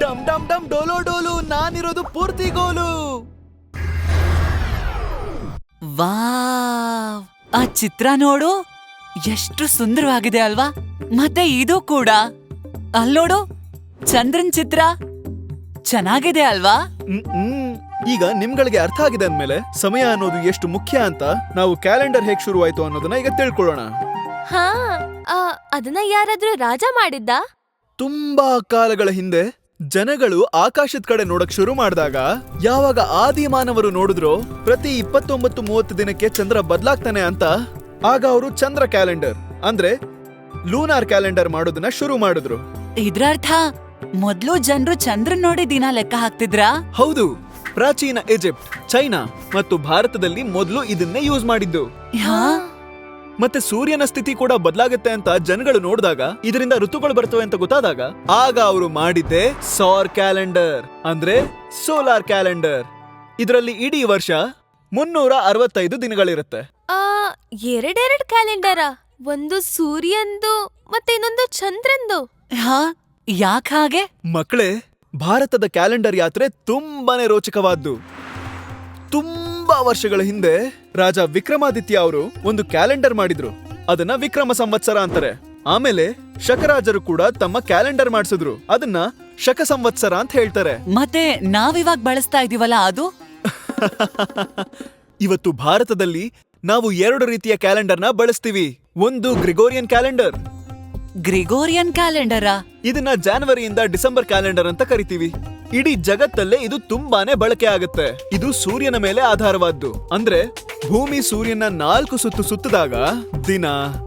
ಡಮ್ ಡಮ್ ಡಮ್ ಡೋಲೋ ಡೋಲು ನಾನಿರೋದು ಪೂರ್ತಿ ಗೋಲು. ವಾವ್ ಆ ಚಿತ್ರ ನೋಡು. ಎಷ್ಟು ಸುಂದರವಾಗಿದೆ ಅಲ್ವಾ? ಮತ್ತೆ ಇದು ಕೂಡ. ಅಲ್ಲೋಡು ಚಂದ್ರನ್ ಚಿತ್ರ. ಚೆನ್ನಾಗಿದೆ ಅಲ್ವಾ. ಈಗ ನಿಮ್ಗಳಿಗೆ ಅರ್ಥ ಆಗಿದೆ ಅಂದ್ಮೇಲೆ ಸಮಯ ಅನ್ನೋದು ಎಷ್ಟು ಮುಖ್ಯ ಅಂತ ನಾವು ಕ್ಯಾಲೆಂಡರ್ ಹೇಗ್ ಶುರುವಾಯ್ತು ಅನ್ನೋದನ್ನ ಈಗ ತಿಳ್ಕೊಳ್ಳೋಣ. ಹಾ ಆ, ಅದನ್ನ ಯಾರಾದ್ರೂ ರಾಜ ಮಾಡಿದ್ದ? ತುಂಬಾ ಕಾಲಗಳ ಹಿಂದೆ ಜನಗಳು ಆಕಾಶದ ಕಡೆ ನೋಡಕ್ ಶುರು ಮಾಡಿದಾಗ ಯಾವಾಗ ಆದಿ ಮಾನವರು ನೋಡಿದ್ರು ಪ್ರತಿ ಇಪ್ಪತ್ತೊಂಬತ್ತು ಮೂವತ್ತು ದಿನಕ್ಕೆ ಚಂದ್ರ ಬದಲಾಗ್ತಾನೆ ಅಂತ ಆಗ ಅವರು ಚಂದ್ರ ಕ್ಯಾಲೆಂಡರ್ ಅಂದ್ರೆ ಲೂನಾರ್ ಕ್ಯಾಲೆಂಡರ್ ಮಾಡೋದನ್ನ ಶುರು ಮಾಡಿದ್ರು. ಇದ್ರರ್ಥ ಮೊದ್ಲು ಜನರು ಚಂದ್ರನ್ ನೋಡಿ ದಿನ ಲೆಕ್ಕ ಹಾಕ್ತಿದ್ರಾ? ಹೌದು ಪ್ರಾಚೀನ ಈಜಿಪ್ಟ್ ಚೈನಾ ಮತ್ತು ಭಾರತದಲ್ಲಿ ಮೊದಲು ಇದನ್ನೇ ಯೂಸ್ ಮಾಡಿದ್ದು. ಹಾ? ಮತ್ತೆ ಸೂರ್ಯನ ಸ್ಥಿತಿ ಕೂಡ ಬದಲಾಗುತ್ತೆ ಅಂತ ಜನಗಳು ನೋಡಿದಾಗ ಇದರಿಂದ ಋತುಗಳು ಬರ್ತವೆ ಅಂತ ಗೊತ್ತಾದಾಗ ಆಗ ಅವರು ಮಾಡಿದ್ದೆ ಸೌರ್ ಕ್ಯಾಲೆಂಡರ್ ಅಂದ್ರೆ ಸೋಲಾರ್ ಕ್ಯಾಲೆಂಡರ್. ಇದರಲ್ಲಿ ಇಡೀ ವರ್ಷ ಮುನ್ನೂರ ಅರವತ್ತೈದು ದಿನಗಳಿರುತ್ತೆ. ಆ ಎರಡೆರಡ್ ಕ್ಯಾಲೆಂಡರ? ಒಂದು ಸೂರ್ಯಂದು ಮತ್ತೆ ಇನ್ನೊಂದು ಚಂದ್ರಂದು? ಹಾ ಯಾಕ ಹಾಗೆ? ಮಕ್ಕಳೇ ಭಾರತದ ಕ್ಯಾಲೆಂಡರ್ ಯಾತ್ರೆ ತುಂಬಾನೇ ರೋಚಕವಾದ್ದು. ತುಂಬಾ ವರ್ಷಗಳ ಹಿಂದೆ ರಾಜ ವಿಕ್ರಮಾದಿತ್ಯ ಅವರು ಒಂದು ಕ್ಯಾಲೆಂಡರ್ ಮಾಡಿದ್ರು. ಅದನ್ನ ವಿಕ್ರಮ ಸಂವತ್ಸರ ಅಂತಾರೆ. ಆಮೇಲೆ ಶಕರಾಜರು ಕೂಡ ತಮ್ಮ ಕ್ಯಾಲೆಂಡರ್ ಮಾಡಿಸಿದ್ರು. ಅದನ್ನ ಶಕ ಸಂವತ್ಸರ ಅಂತ ಹೇಳ್ತಾರೆ. ಮತ್ತೆ ನಾವಿವಾಗ ಬಳಸ್ತಾ ಇದೀವಲ್ಲ ಅದು? ಇವತ್ತು ಭಾರತದಲ್ಲಿ ನಾವು ಎರಡು ರೀತಿಯ ಕ್ಯಾಲೆಂಡರ್ನ ಬಳಸ್ತೀವಿ. ಒಂದು ಗ್ರಿಗೋರಿಯನ್ ಕ್ಯಾಲೆಂಡರ್. ಗ್ರಿಗೋರಿಯನ್ ಕ್ಯಾಲೆಂಡರಾ? ಇದನ್ನ ಜಾನ್ವರಿಯಿಂದ ಡಿಸೆಂಬರ್ ಕ್ಯಾಲೆಂಡರ್ ಅಂತ ಕರಿತೀವಿ. ಇಡೀ ಜಗತ್ತಲ್ಲೇ ಇದು ತುಂಬಾನೇ ಬಳಕೆ ಆಗುತ್ತೆ. ಇದು ಸೂರ್ಯನ ಮೇಲೆ ಆಧಾರವಾದ್ದು. ಅಂದ್ರೆ, ಭೂಮಿ ಸೂರ್ಯನ ನಾಲ್ಕು ಸುತ್ತು ಸುತ್ತಿದಾಗ ದಿನ,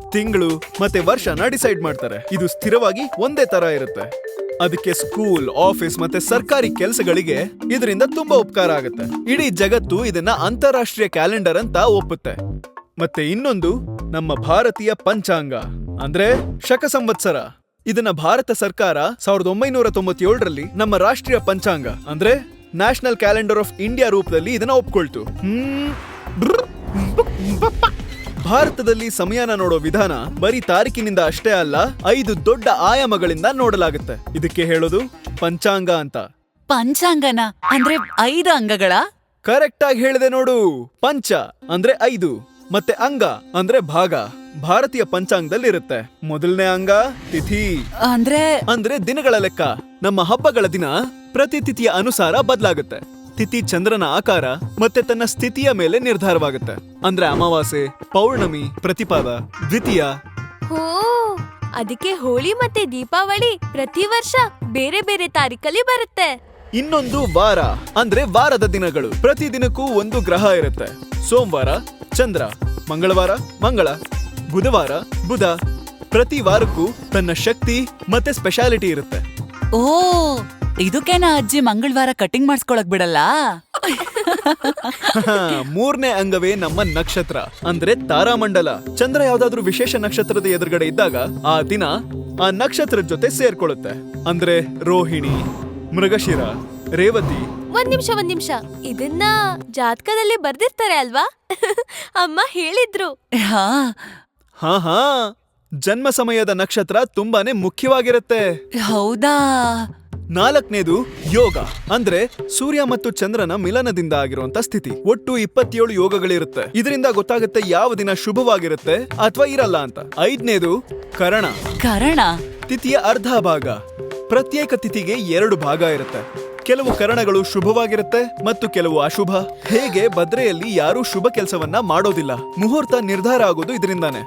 ತಿಂಗಳು ಮತ್ತೆ ವರ್ಷನ ಡಿಸೈಡ್ ಮಾಡ್ತಾರೆ. ಇದು ಸ್ಥಿರವಾಗಿ ಒಂದೇ ತರ ಇರುತ್ತೆ. ಅದಕ್ಕೆ ಸ್ಕೂಲ್, ಆಫೀಸ್ ಮತ್ತೆ ಸರ್ಕಾರಿ ಕೆಲಸಗಳಿಗೆ ಇದರಿಂದ ತುಂಬಾ ಉಪಕಾರ ಆಗುತ್ತೆ. ಇಡೀ ಜಗತ್ತು ಇದನ್ನ ಅಂತಾರಾಷ್ಟ್ರೀಯ ಕ್ಯಾಲೆಂಡರ್ ಅಂತ ಒಪ್ಪುತ್ತೆ. ಮತ್ತೆ ಇನ್ನೊಂದು, ನಮ್ಮ ಭಾರತೀಯ ಪಂಚಾಂಗ. ಅಂದ್ರೆ ಶಕ ಸಂವತ್ಸರ ಇದನ್ನ ಭಾರತ ಸರ್ಕಾರ ಸಾವಿರದ ಒಂಬೈನೂರ ತೊಂಬತ್ತೇಳರಲ್ಲಿ ನಮ್ಮ ರಾಷ್ಟ್ರೀಯ ಪಂಚಾಂಗ. ಅಂದ್ರೆ ನ್ಯಾಷನಲ್ ಕ್ಯಾಲೆಂಡರ್ ಆಫ್ ಇಂಡಿಯಾ ರೂಪದಲ್ಲಿ ಇದನ್ನ ಒಪ್ಕೊಳ್ತು. ಭಾರತದಲ್ಲಿ ಸಮಯನ ನೋಡೋ ವಿಧಾನ ಬರೀ ತಾರೀಕಿನಿಂದ ಅಷ್ಟೇ ಅಲ್ಲ ಐದು ದೊಡ್ಡ ಆಯಾಮಗಳಿಂದ ನೋಡಲಾಗುತ್ತೆ. ಇದಕ್ಕೆ ಹೇಳೋದು ಪಂಚಾಂಗ ಅಂತ. ಪಂಚಾಂಗನ? ಅಂದ್ರೆ ಐದು ಅಂಗಗಳ? ಕರೆಕ್ಟ್ ಆಗಿ ಹೇಳಿದೆ ನೋಡು. ಪಂಚ ಅಂದ್ರೆ ಐದು ಮತ್ತೆ ಅಂಗ ಅಂದ್ರೆ ಭಾಗ. ಭಾರತೀಯ ಪಂಚಾಂಗದಲ್ಲಿ ಇರುತ್ತೆ ಮೊದಲನೇ ಅಂಗ ತಿಥಿ. ಅಂದ್ರೆ? ಅಂದ್ರೆ ದಿನಗಳ ಲೆಕ್ಕ. ನಮ್ಮ ಹಬ್ಬಗಳ ದಿನ ಪ್ರತಿ ತಿಥಿಯ ಅನುಸಾರ ಬದಲಾಗುತ್ತೆ. ತಿಥಿ ಚಂದ್ರನ ಆಕಾರ ಮತ್ತೆ ತನ್ನ ಸ್ಥಿತಿಯ ಮೇಲೆ ನಿರ್ಧಾರವಾಗುತ್ತೆ. ಅಂದ್ರೆ ಅಮಾವಾಸ್ಯೆ ಪೌರ್ಣಮಿ ಪ್ರತಿಪಾದ ದ್ವಿತೀಯ. ಹೋ ಅದಕ್ಕೆ ಹೋಳಿ ಮತ್ತೆ ದೀಪಾವಳಿ ಪ್ರತಿ ವರ್ಷ ಬೇರೆ ಬೇರೆ ತಾರೀಕಲ್ಲಿ ಬರುತ್ತೆ. ಇನ್ನೊಂದು ವಾರ ಅಂದ್ರೆ ವಾರದ ದಿನಗಳು. ಪ್ರತಿ ದಿನಕ್ಕೂ ಒಂದು ಗ್ರಹ ಇರುತ್ತೆ. ಸೋಮವಾರ ಚಂದ್ರ. ಮಂಗಳವಾರ ಮಂಗಳ. ಬುಧವಾರ ಬುಧ ಪ್ರತಿ ವಾರಕ್ಕೂ ತನ್ನ ಶಕ್ತಿ ಮತ್ತೆ ಸ್ಪೆಷಾಲಿಟಿ ಇರುತ್ತೆ. ಓ ಇದಕ್ಕೇನ ಅಜ್ಜಿ ಮಂಗಳವಾರ ಕಟಿಂಗ್ ಮಾಡಿಸ್ಕೊಳಕ್ ಬಿಡಲ್ಲ? ಮೂರನೇ ಅಂಗವೇ ನಮ್ಮ ನಕ್ಷತ್ರ ಅಂದ್ರೆ ತಾರಾಮಂಡಲ. ಚಂದ್ರ ಯಾವ್ದಾದ್ರೂ ವಿಶೇಷ ನಕ್ಷತ್ರದ ಎದುರುಗಡೆ ಇದ್ದಾಗ ಆ ದಿನ ಆ ನಕ್ಷತ್ರದ ಜೊತೆ ಸೇರ್ಕೊಳ್ಳುತ್ತೆ. ಅಂದ್ರೆ ರೋಹಿಣಿ ಮೃಗಶಿರ ರೇವತಿ. ಒಂದ್ ನಿಮಿಷ ಒಂದ್ ನಿಮಿಷ. ಇದನ್ನ ಜಾತಕದಲ್ಲಿ ಬರ್ದಿರ್ತಾರೆ ಅಲ್ವಾ? ಅಮ್ಮ ಹೇಳಿದ್ರು. ಹಾ ಹಾ ಹಾ. ಜನ್ಮ ಸಮಯದ ನಕ್ಷತ್ರ ತುಂಬಾನೇ ಮುಖ್ಯವಾಗಿರುತ್ತೆ. ಹೌದಾ? ನಾಲ್ಕನೇದು ಯೋಗ ಅಂದ್ರೆ ಸೂರ್ಯ ಮತ್ತು ಚಂದ್ರನ ಮಿಲನದಿಂದ ಆಗಿರುವಂತ ಸ್ಥಿತಿ. ಒಟ್ಟು ಇಪ್ಪತ್ತೇಳು ಯೋಗಗಳಿರುತ್ತೆ. ಇದರಿಂದ ಗೊತ್ತಾಗುತ್ತೆ ಯಾವ ದಿನ ಶುಭವಾಗಿರುತ್ತೆ ಅಥವಾ ಇರಲ್ಲ ಅಂತ. ಐದನೇದು ಕರಣ. ಕರಣ? ತಿಥಿಯ ಅರ್ಧ ಭಾಗ. ಪ್ರತ್ಯೇಕ ತಿಥಿಗೆ ಎರಡು ಭಾಗ ಇರುತ್ತೆ. ಕೆಲವು ಕರಣಗಳು ಶುಭವಾಗಿರುತ್ತೆ ಮತ್ತು ಕೆಲವು ಅಶುಭ. ಹೇಗೆ ಭದ್ರೆಯಲ್ಲಿ ಯಾರೂ ಶುಭ ಕೆಲಸವನ್ನ ಮಾಡೋದಿಲ್ಲ. ಮುಹೂರ್ತ ನಿರ್ಧಾರ ಆಗೋದು ಇದರಿಂದಾನೆ.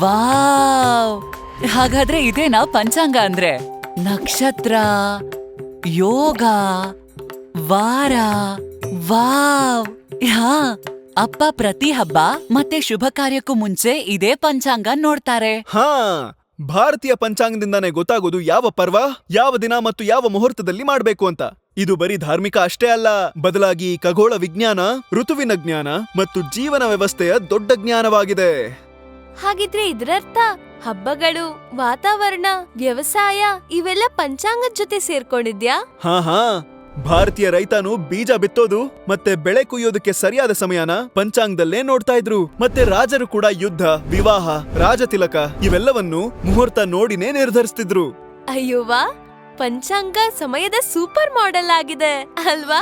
ವಾವ್! ಹಾಗಾದ್ರೆ ಇದೇನಾ ಪಂಚಾಂಗ ಅಂದ್ರೆ? ನಕ್ಷತ್ರ ಯೋಗ ವಾರ ವಾವ್! ಹಾ ಅಪ್ಪ ಪ್ರತಿ ಹಬ್ಬ ಮತ್ತೆ ಶುಭ ಕಾರ್ಯಕ್ಕೂ ಮುಂಚೆ ಇದೇ ಪಂಚಾಂಗ ನೋಡ್ತಾರೆ. ಹಾ ಭಾರತೀಯ ಪಂಚಾಂಗದಿಂದಾನೇ ಗೊತ್ತಾಗೋದು ಯಾವ ಪರ್ವ ಯಾವ ದಿನ ಮತ್ತು ಯಾವ ಮುಹೂರ್ತದಲ್ಲಿ ಮಾಡ್ಬೇಕು ಅಂತ. ಇದು ಬರೀ ಧಾರ್ಮಿಕ ಅಷ್ಟೇ ಅಲ್ಲ. ಬದಲಾಗಿ ಖಗೋಳ ವಿಜ್ಞಾನ ಋತುವಿನ ಜ್ಞಾನ ಮತ್ತು ಜೀವನ ವ್ಯವಸ್ಥೆಯ ದೊಡ್ಡ ಜ್ಞಾನವಾಗಿದೆ. ಹಾಗಿದ್ರೆ ಇದರರ್ಥ ಹಬ್ಬಗಳು ವಾತಾವರಣ ವ್ಯವಸಾಯ ಇವೆಲ್ಲ ಪಂಚಾಂಗದ ಜೊತೆ ಸೇರ್ಕೊಂಡಿದ್ಯಾ? ಹಾ ಹಾ. ಭಾರತೀಯ ರೈತನು ಬೀಜ ಬಿತ್ತೋದು ಮತ್ತೆ ಬೆಳೆ ಕುಯ್ಯೋದಕ್ಕೆ ಸರಿಯಾದ ಸಮಯನ ಪಂಚಾಂಗದಲ್ಲೇ ನೋಡ್ತಾ ಇದ್ರು. ಮತ್ತೆ ರಾಜರು ಕೂಡ ಯುದ್ಧ ವಿವಾಹ ರಾಜತಿಲಕ ಇವೆಲ್ಲವನ್ನು ಮುಹೂರ್ತ ನೋಡಿನೇ ನಿರ್ಧರಿಸ್ತಿದ್ರು. ಅಯ್ಯೋವಾ ಪಂಚಾಂಗ ಸಮಯದ ಸೂಪರ್ ಮಾಡೆಲ್ ಆಗಿದೆ ಅಲ್ವಾ?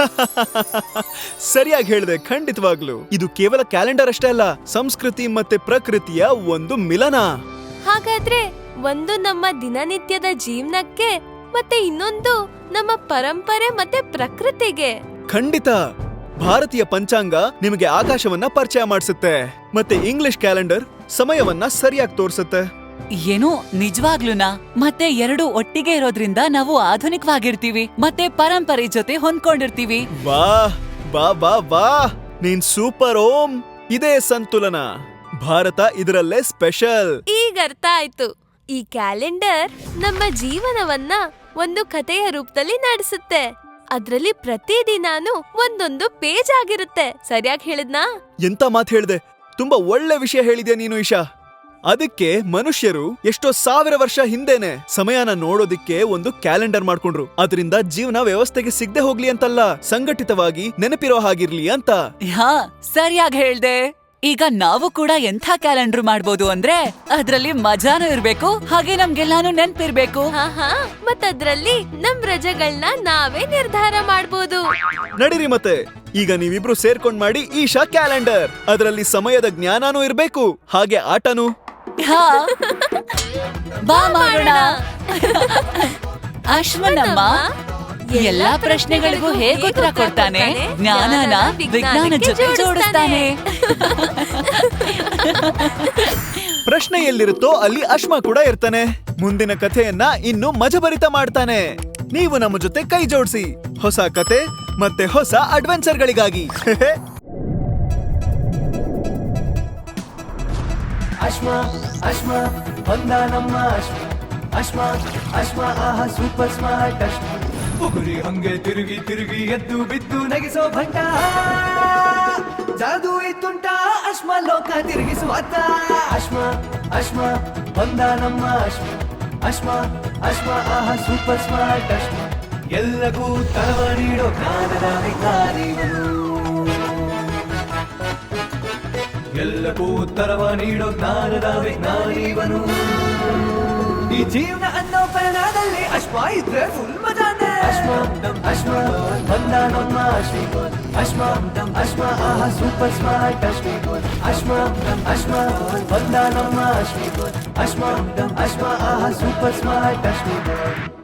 ಸರಿಯಾಗಿ ಹೇಳಿದೆ ಖಂಡಿತವಾಗ್ಲು. ಇದು ಕೇವಲ ಕ್ಯಾಲೆಂಡರ್ ಅಷ್ಟೇ ಅಲ್ಲ ಸಂಸ್ಕೃತಿ ಮತ್ತೆ ಪ್ರಕೃತಿಯ ಒಂದು ಮಿಲನ. ಹಾಗಾದ್ರೆ ಒಂದು ನಮ್ಮ ದಿನನಿತ್ಯದ ಜೀವನಕ್ಕೆ ಮತ್ತೆ ಇನ್ನೊಂದು ನಮ್ಮ ಪರಂಪರೆ ಮತ್ತೆ ಪ್ರಕೃತಿಗೆ. ಖಂಡಿತ. ಭಾರತೀಯ ಪಂಚಾಂಗ ನಿಮಗೆ ಆಕಾಶವನ್ನ ಪರಿಚಯ ಮಾಡಿಸುತ್ತೆ ಮತ್ತೆ ಇಂಗ್ಲಿಷ್ ಕ್ಯಾಲೆಂಡರ್ ಸಮಯವನ್ನ ಸರಿಯಾಗಿ ತೋರಿಸುತ್ತೆ. ಏನು ನಿಜವಾಗ್ಲೂನಾ? ಮತ್ತೆ ಎರಡು ಒಟ್ಟಿಗೆ ಇರೋದ್ರಿಂದ ನಾವು ಆಧುನಿಕವಾಗಿರ್ತೀವಿ ಮತ್ತೆ ಪರಂಪರೆ ಜೊತೆ ಹೊಂದ್ಕೊಂಡಿರ್ತೀವಿ. ಬಾ ಬಾ ಬಾ ಬಾ. ನೀನ್ ಸೂಪರ್ ಓಂ. ಇದೇ ಸಂತುಲನ. ಭಾರತ ಇದರಲ್ಲೇ ಸ್ಪೆಷಲ್. ಈಗ ಅರ್ಥ ಆಯ್ತು. ಈ ಕ್ಯಾಲೆಂಡರ್ ನಮ್ಮ ಜೀವನವನ್ನ ಒಂದು ಕಥೆಯ ರೂಪದಲ್ಲಿ ನಡೆಸುತ್ತೆ. ಅದ್ರಲ್ಲಿ ಪ್ರತಿದಿನಾನು ಒಂದೊಂದು ಪೇಜ್ ಆಗಿರುತ್ತೆ. ಸರಿಯಾಗಿ ಹೇಳಿದ್ನಾ? ಎಂತ ಮಾತು ಹೇಳ್ದೆ? ತುಂಬಾ ಒಳ್ಳೆ ವಿಷಯ ಹೇಳಿದ್ಯಾ ನೀನು ಇಶಾ ಅದಕ್ಕೆ ಮನುಷ್ಯರು ಎಷ್ಟೋ ಸಾವಿರ ವರ್ಷ ಹಿಂದೆನೆ ಸಮಯನ ನೋಡೋದಿಕ್ಕೆ ಒಂದು ಕ್ಯಾಲೆಂಡರ್ ಮಾಡ್ಕೊಂಡ್ರು. ಅದರಿಂದ ಜೀವನ ವ್ಯವಸ್ಥೆಗೆ ಸಿಗದೆ ಹೋಗ್ಲಿ ಅಂತಲ್ಲ ಸಂಘಟಿತವಾಗಿ ನೆನಪಿರೋ ಹಾಗಿರ್ಲಿ ಅಂತ. ಹಾ ಸರಿಯಾಗಿ ಹೇಳ್ದೆ. ಈಗ ನಾವು ಕೂಡ ಎಂಥ ಕ್ಯಾಲೆಂಡರ್ ಮಾಡ್ಬೋದು ಅಂದ್ರೆ ಅದ್ರಲ್ಲಿ ಮಜಾನು ಇರ್ಬೇಕು ಹಾಗೆ ನಮ್ಗೆಲ್ಲಾನು ನೆನ್ಪಿರ್ಬೇಕು. ಹಾ ಹಾ ಮತ್ತದ್ರಲ್ಲಿ ನಮ್ ರಜೆಗಳನ್ನ ನಾವೇ ನಿರ್ಧಾರ ಮಾಡ್ಬೋದು. ನಡೀರಿ ಮತ್ತೆ. ಈಗ ನೀವಿಬ್ರು ಸೇರ್ಕೊಂಡ್ ಮಾಡಿ ಈಶಾ ಕ್ಯಾಲೆಂಡರ್. ಅದರಲ್ಲಿ ಸಮಯದ ಜ್ಞಾನನೂ ಇರ್ಬೇಕು ಹಾಗೆ ಆಟನೂ. ಬಾ ಮಾಡೋಣ. ಅಶ್ವನಮ್ಮ ಎಲ್ಲಾ ಪ್ರಶ್ನೆಗಳಿಗೂ ಹೇಗೆ ಉತ್ತರ ಕೊಡ್ತಾನೆ? ಜ್ಞಾನನ ವಿಜ್ಞಾನ ಜೊತೆ ಜೋಡಿಸ್ತಾನೆ. ಪ್ರಶ್ನೆ ಎಲ್ಲಿರುತ್ತೋ ಅಲ್ಲಿ ಅಶ್ಮ ಕೂಡ ಇರ್ತಾನೆ. ಮುಂದಿನ ಕಥೆಯನ್ನ ಇನ್ನು ಮಜಭರಿತ ಮಾಡ್ತಾನೆ. ನೀವು ನಮ್ಮ ಜೊತೆ ಕೈ ಜೋಡಿಸಿ. ಹೊಸ ಕತೆ ಮತ್ತೆ ಹೊಸ ಅಡ್ವೆಂಚರ್ಗಳಿಗಾಗಿ ಅಶ್ಮ ಅಶ್ಮ ಬಂದ ನಮ್ಮ ಅಶ್ಮ. ಅಶ್ಮ ಅಶ್ಮ ಆಹ ಸೂಪರ್ ಸ್ಮಾರ್ಟ್ ಅಶ್ಮ. ಉಗುರಿ ಹಂಗೆ ತಿರುಗಿ ತಿರುಗಿ ಎದ್ದು ಬಿದ್ದು ನಗಿಸೋ ಭಂಟ ಜಾದು ಇತ್ತುಂಟ ಅಶ್ಮ ಲೋಕ ತಿರುಗಿಸುವ ಅಶ್ಮ ಅಶ್ಮ ಬಂದ ನಮ್ಮ ಅಶ್ಮ. ಅಶ್ಮ ಅಶ್ಮ ಆಹ ಸೂಪರ್ ಸ್ಮಾರ್ಟ್ ಅಶ್ಮ. ಎಲ್ಲಗೂ ತಳವ ನೀಡೋ ಜ್ಞಾನದ ಎಲ್ಲಕ್ಕೂ ಉತ್ತರವ ನೀಡೋ ಜ್ಞಾನದ ವಿಜ್ಞಾನೀವನು ಈ ಜೀವನ ಅನ್ನೋ ಪಯಣದಲ್ಲಿ ಅಶ್ವ ಇದ್ರೆ ಫುಲ್ ಮಜಾನೆ. ಅಶ್ವ ಅಶ್ವ, ಬಂದ ನಮ್ಮ ಅಶ್ವ ಅಶ್ವ ಅಶ್ವ, ಆಹ ಸೂಪರ್ ಸ್ಮಾರ್ಟ್ ಅಶ್ವ ಅಶ್ವ ಅಶ್ವ, ಬಂದ ನಮ್ಮ ಅಶ್ವ ಅಶ್ವ ಅಶ್ವ, ಆಹ ಸೂಪರ್ ಸ್ಮಾರ್ಟ್ ಅಶ್ವ